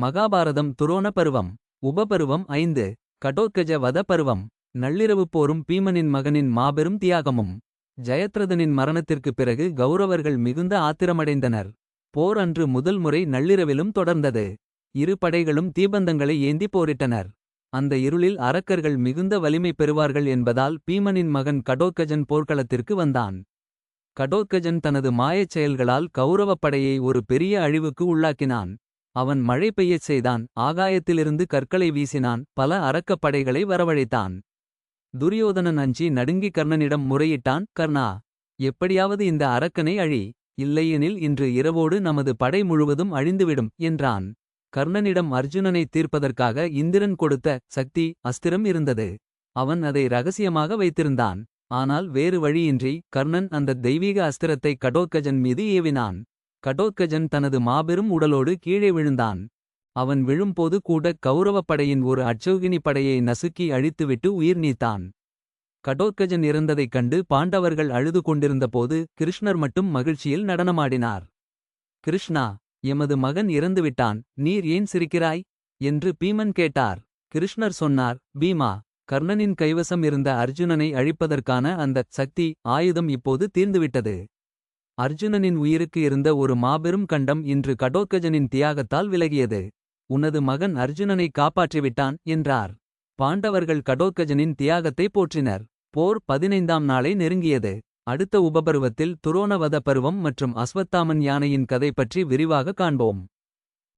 மகாபாரதம் துரோண பருவம் உபபருவம் ஐந்து கடோத்கஜ வத பருவம் நள்ளிரவுப் போரும் பீமனின் மகனின் மாபெரும் தியாகமும். ஜெயத்ரதனின் மரணத்திற்குப் பிறகு கௌரவர்கள் மிகுந்த ஆத்திரமடைந்தனர். போர் அன்று முதல் முறை நள்ளிரவிலும் தொடர்ந்தது. இரு படைகளும் தீபந்தங்களை ஏந்தி போரிட்டனர். அந்த இருளில் அரக்கர்கள் மிகுந்த வலிமை பெறுவார்கள் என்பதால் பீமனின் மகன் கடோத்கஜன் போர்க்களத்திற்கு வந்தான். கடோத்கஜன் தனது மாயச் செயல்களால் கௌரவப் படையை ஒரு பெரிய அழிவுக்கு உள்ளாக்கினான். அவன் மழை பெய்யச் செய்தான் ஆகாயத்திலிருந்து கற்களை வீசினான் பல அரக்கப் படைகளை வரவழைத்தான். துரியோதனன் அஞ்சி நடுங்கி கர்ணனிடம் முறையிட்டான் கர்ணா எப்படியாவது இந்த அரக்கனை அழி இல்லையெனில் இன்று இரவோடு நமது படை முழுவதும் அழிந்துவிடும் என்றான். கர்ணனிடம் அர்ஜுனனை தீர்ப்பதற்காக இந்திரன் கொடுத்த சக்தி அஸ்திரம் இருந்தது. அவன் அதை ரகசியமாக வைத்திருந்தான். ஆனால் வேறு வழியின்றி கர்ணன் அந்த தெய்வீக அஸ்திரத்தை கடோத்கஜன் மீது ஏவினான். கடோத்கஜன் தனது மாபெரும் உடலோடு கீழே விழுந்தான். அவன் விழும்போது கூட கௌரவப் படையின் ஒரு அட்சௌகினி படையை நசுக்கி அழித்துவிட்டு உயிர் நீத்தான். கடோத்கஜன் இறந்ததைக் கண்டு பாண்டவர்கள் அழுது கொண்டிருந்தபோது கிருஷ்ணர் மட்டும் மகிழ்ச்சியில் நடனமாடினார். கிருஷ்ணா எமது மகன் இறந்துவிட்டான் நீர் ஏன் சிரிக்கிறாய்? என்று பீமன் கேட்டார். கிருஷ்ணர் சொன்னார் பீமா கர்ணனின் கைவசம் இருந்த அர்ஜுனனை அழிப்பதற்கான அந்த சக்தி ஆயுதம் இப்போது தீர்ந்துவிட்டது. அர்ஜுனனின் உயிருக்கு இருந்த ஒரு மாபெரும் கண்டம் இன்று கடோத்கஜனின் தியாகத்தால் விலகியது. உனது மகன் அர்ஜுனனை காப்பாற்றிவிட்டான் என்றார். பாண்டவர்கள் கடோத்கஜனின் தியாகத்தை போற்றினர். போர் பதினைந்தாம் நாளை நெருங்கியது. அடுத்த உபபருவத்தில் துரோணவத பருவம் மற்றும் அஸ்வத்தாமன் யானையின் கதை பற்றி விரிவாக காண்போம்.